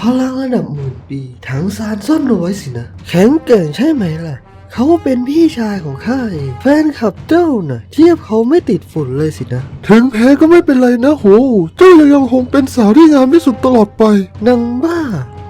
พลังระดับหมื่นปีถังซานซ่อนเอาไว้สินะ แข็งเก่งใช่ไหมล่ะ เขาเป็นพี่ชายของข้าเอง แฟนขับเจ้าน่ะ เทียบเขาไม่ติดฝุ่นเลยสินะ ถึงแพ้ก็ไม่เป็นไรนะโหเจ้ายังคงเป็นสาวที่งามที่สุดตลอดไปนางบ้า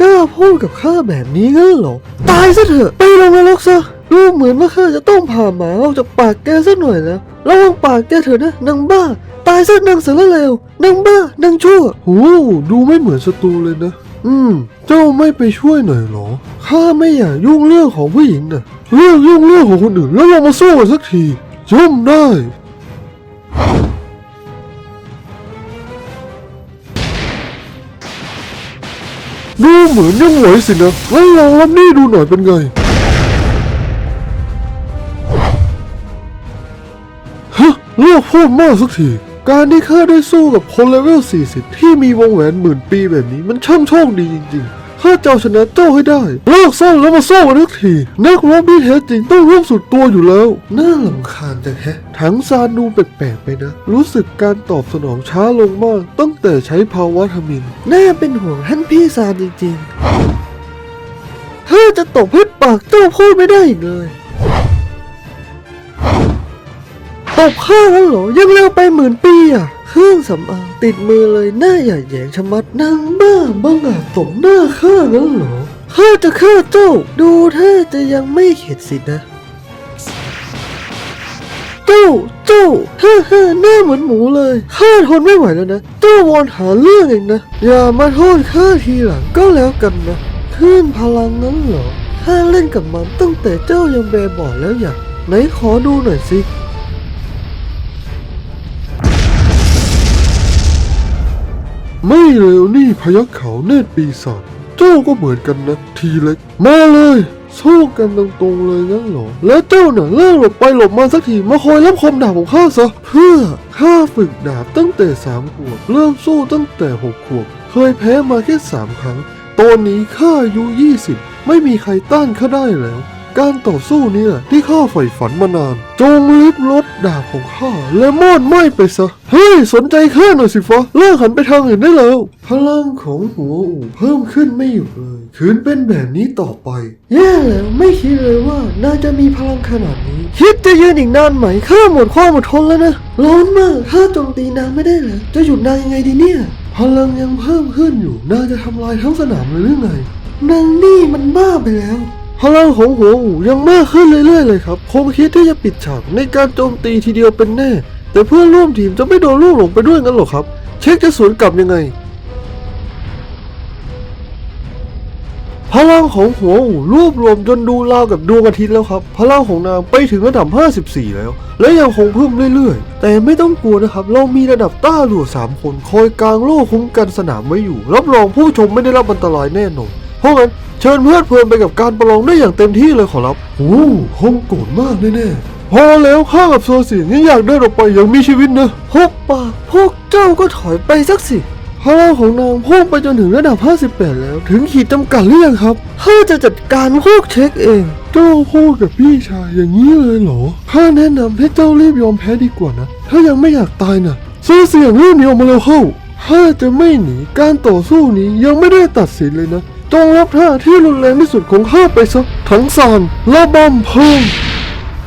กล้าพูดกับข้าแบบนี้งั้นเหรอ ตายซะเถอะ ไปลงนรกซะดูเหมือนว่าข้าจะต้องผ่าหมาออกจากปากแกสักหน่อยแล้วระวังปากแกเถอะนะนางบ้า ตายซะนางสารเลวนางบ้านางชั่วโหดูไม่เหมือนศัตรูเลยนะ อืม เจ้าไม่ไปช่วยหน่อยหรอ ข้าไม่อยากยุ่งเรื่องของผู้หญิงนะเรื่องยุ่งเรื่องของคนอื่นแล้วเรามาสู้กันสักทีย่อมได้ดูเหมือนยังไหวสินะงั้นลองรับนี่ดูหน่อยเป็นไง ฮะเลิกพูดมากสักที การที่ข้าได้สู้กับคนเลเวล 40 ที่มีวงแหวนหมื่นปีแบบนี้มันช่างโชคดีจริงๆ ข้าจะเอาชนะเจ้าให้ได้เลิกซ่อนแล้วมาสู้กันทักที นักรบที่แท้จริงต้องร่วมสุดตัวอยู่แล้ว น่าลำคาญจังแฮะถังซานดูแปลกๆไปนะ รู้สึกการตอบสนองช้าลงมาก ตั้งแต่ใช้ภาวะทมิน น่าเป็นห่วงท่านพี่ซานจริงๆถ้าจะตบให้ปากเจ้าพูดไม่ได้อีกเลย ตบข้าแล้วเหรอ ยังเร็วไปหมื่นปีอะ เครื่องสำอางติดมือเลยหน้าใหยาดแยงชะมัดนางบ้าบังอาจตบหน้าข้าแล้วเหรอ ข้าจะฆ่าเจ้า ดูท่าจะยังไม่เข็ดสินะ เจ้า เจ้าฮ่าฮ่าหน้าเหมือนหมูเลย ข้าทนไม่ไหวแล้วนะ เจ้าวอนหาเรื่องเองนะ อย่ามาโทษข้าทีหลังก็แล้วกันนะคลื่นพลังนั้นเหรอข้าเล่นกับมันตั้งแต่เจ้ายังแบบบ่แล้วอย่าไหนขอดูหน่อยสิ ไม่เร็วนี่พยักเขาเนตรปีศาจเจ้าก็เหมือนกันนะ ทีเล็ก มาเลยสู้กันตรงๆเลยงั้นเหรอ แล้วเจ้าน่ะเลิกหลบไปหลบมาสักทีมาคอยรับคมดาบของข้าซะ เพื่อข้าฝึกดาบตั้งแต่สามขวบ เริ่มสู้ตั้งแต่หกขวบ เคยแพ้มาแค่สามครั้ง ตอนนี้ข้าอายุยี่สิบไม่มีใครต้านข้าได้แล้ว การต่อสู้นี้แหละที่ข้าใฝ่ฝันมานาน จงลิบลดดาบของข้าและมอดไหม้ไปซะ เฮ้ย สนใจข้าหน่อยสิฟ้าเลิกหันไปทางอื่นได้แล้ว พลังของหัวอู่เพิ่มขึ้นไม่หยุดเลยคืนเป็นแบบนี้ต่อไป แย่แล้วไม่คิดเลยว่าน่าจะมีพลังขนาดนี้ คิดจะยืนอีกนานไหมข้าหมดความอดทนแล้วนะร้อนมากข้าโจมตีนางไม่ได้เลยจะหยุดนางยังไงดีเนี่ย พลังยังเพิ่มขึ้นอยู่น่าจะทำลายทั้งสนามเลยหรือไงนางนี่มันบ้าไปแล้ว พลังของหัวอูยังมากขึ้นเรื่อยๆเลยครับคงคิดที่จะปิดฉากในการโจมตีทีเดียวเป็นแน่ แต่เพื่อนร่วมทีมจะไม่โดนลูกหลงไปด้วยงั้นหรอครับ เช็คจะสวนกลับยังไง พลังของหัวอูรวบรวมจนดูราวกับดวงอาทิตย์แล้วครับ พลังของนางไปถึงระดับ 54 แล้ว และยังคงเพิ่มเรื่อยๆ แต่ไม่ต้องกลัวนะครับ เรามีระดับต้าหลัว3คนคอยกลางโล่คุ้มกันสนามไว้อยู่ รับรองผู้ชมไม่ได้รับอันตรายแน่นอนเพราะงั้น เชิญเพื่อนเพลินไปกับการประลองได้อย่างเต็มที่เลยขอรับโอ้คงโกรธมากแน่ๆพอแล้วข้ากับโซเสียยังอยากเดินออกไปอย่างมีชีวิตนะพวกปากพวกเจ้าก็ถอยไปสักสิพลังของนางพุ่งไปจนถึงระดับ 58 แล้ว ถึงขีดจำกัดหรือยังครับข้าจะจัดการพวกเช็คเองเจ้าพูดกับพี่ชายอย่างนี้เลยเหรอข้าแนะนำให้เจ้ารีบยอมแพ้ดีกว่านะ ถ้ายังไม่อยากตายนะสู้เสียงรีบหนีออกมาเร็วเข้าถ้าจะไม่หนีการต่อสู้นี้ยังไม่ได้ตัดสินเลยนะ จงรับท่าที่รุนแรงที่สุดของข้าไปซะทั้งสารระบำเพิ่ม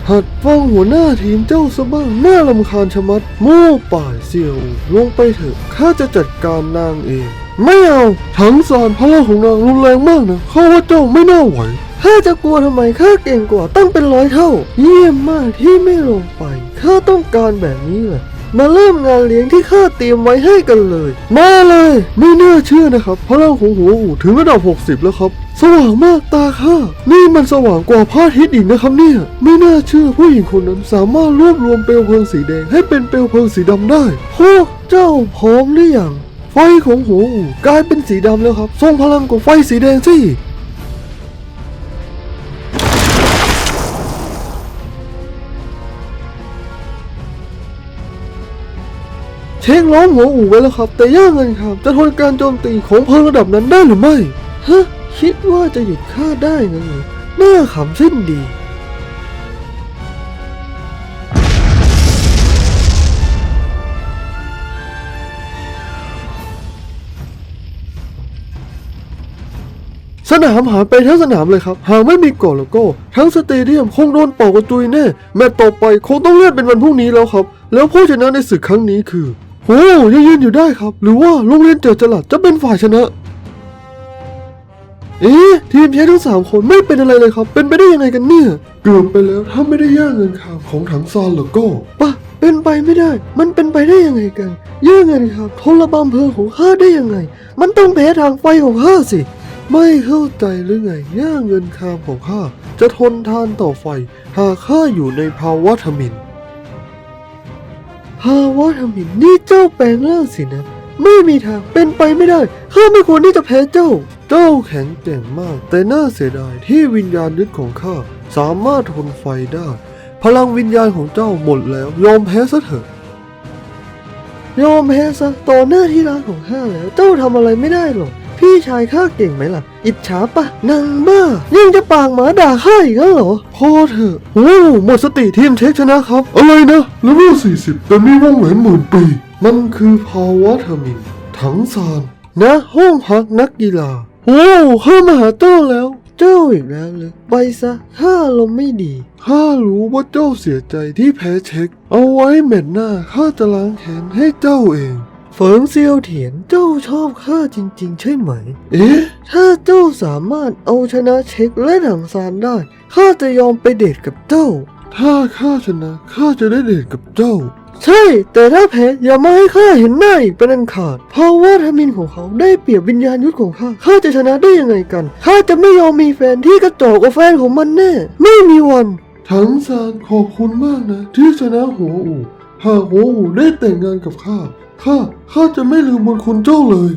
หัดฟังหัวหน้าทีมเจ้าซะบ้างน่าลำคาญชะมัดโม่ป่ายเสี่ยวลงไปเถอะข้าจะจัดการนางเอง ไม่เอาทั้งสารพลังของนางรุนแรงมากนะข้าว่าเจ้าไม่น่าไหวข้าจะกลัวทำไมข้าเก่งกว่าตั้งเป็นร้อยเท่า เยี่ยมมากที่ไม่ลงไปข้าต้องการแบบนี้แหละ มาเริ่มงานเลี้ยงที่ข้าเตรียมไว้ให้กันเลย มาเลย ไม่น่าเชื่อนะครับพลังของหัวอู่ถึงระดับ 60 แล้วครับ สว่างมากตาข้า นี่มันสว่างกว่าพระอาทิตย์อีกนะครับเนี่ย ไม่น่าเชื่อผู้หญิงคนนั้นสามารถรวบรวมเปลวเพลิงสีแดงให้เป็นเปลวเพลิงสีดำได้พวกเจ้าพร้อมหรือยังไฟของหัวอู่กลายเป็นสีดำแล้วครับทรงพลังกว่าไฟสีแดงสิ เช็คล้อมหัวอู่ไว้แล้วครับ แต่ย่าเงินครับ จะทนการโจมตีของเพลิงระดับนั้นได้หรือไม่ฮะคิดว่าจะหยุดข้าได้งั้นเหรอน่าขำสิ้นดีสนามหายไปทั้งสนามเลยครับ หากไม่มีกฎแล้วก็ ทั้งสเตเดียมคงโดนเป่ากระจุยแน่ แมตช์ต่อไปคงต้องเลื่อนเป็นวันพรุ่งนี้แล้วครับ แล้วผู้ชนะในศึกครั้งนี้คือ โอ้ยังยืนอยู่ได้ครับ หรือว่าโรงเรียนเจิดจลัดจะเป็นฝ่ายชนะ เอ๊ะทีมแพ้ทั้งสามคนไม่เป็นอะไรเลยครับ เป็นไปได้ยังไงกันเนี่ย เกือบไปแล้วถ้าไม่ได้ย่าเงินคามของถังซานแล้วก็ปะเป็นไปไม่ได้ มันเป็นไปได้ยังไงกัน ย่าเงินครับทนระบำเพลิงของข้าได้ยังไง มันต้องแพ้ทางไฟของข้าสิ ไม่เข้าใจหรือไง ย่าเงินคามของข้าจะทนทานต่อไฟ หากข้าอยู่ในภาวะทมิน ฮาวะทำหินนี่เจ้าแปลงร่างสินะ ไม่มีทางเป็นไปไม่ได้ข้าไม่ควรที่จะแพ้เจ้า เจ้าแข็งแกร่งมาก แต่น่าเสียดายที่วิญญาณยึดของข้าสามารถทนไฟได้ พลังวิญญาณของเจ้าหมดแล้ว ยอมแพ้ซะเถอะยอมแพ้ซะต่อหน้าที่รักของข้าแล้ว เจ้าทำอะไรไม่ได้หรอก พี่ชายข้าเก่งไหมล่ะ อิจฉาปะนางบ้า ยังจะปากหมาด่าข้าอีกแล้วเหรอพอเถอะโอ้หมดสติทีมเช็คชนะครับ อะไรนะเลเวล40แต่มีวงแหวนหมื่นปี มันคือภาวะทมิน ถังซานนะห้องพักนักกีฬาโอ้ข้ามาหาเจ้าแล้ว เจ้าอีกแล้วเลยไปซะข้าลมณ์ไม่ดีข้ารู้ว่าเจ้าเสียใจที่แพ้เช็ค เอาไว้แมตช์หน้าข้าจะล้างแค้นให้เจ้าเอง เฟิงเซียวเถียนเจ้าชอบข้าจริง ๆ ใช่ไหม เอ๊ะ ถ้าเจ้าสามารถเอาชนะเช็คและถังซานได้ ข้าจะยอมไปเดทกับเจ้า ถ้าข้าชนะข้าจะได้เดทกับเจ้า ใช่ แต่ถ้าแพ้อย่ามาให้ข้าเห็นหน้าอีกเป็นอันขาด เพราะว่าทมินของเขาได้เปรียบวิญญาณยุทธของข้า ข้าจะชนะได้ยังไงกัน ข้าจะไม่ยอมมีแฟนที่กระจอกกว่าแฟนของมันแน่ ไม่มีวันถังซานขอบคุณมากนะ ที่ชนะหัวอู่ หากหัวอู่ได้แต่งงานกับข้าข้าข้าจะไม่ลืมบุญคุณเจ้าเลย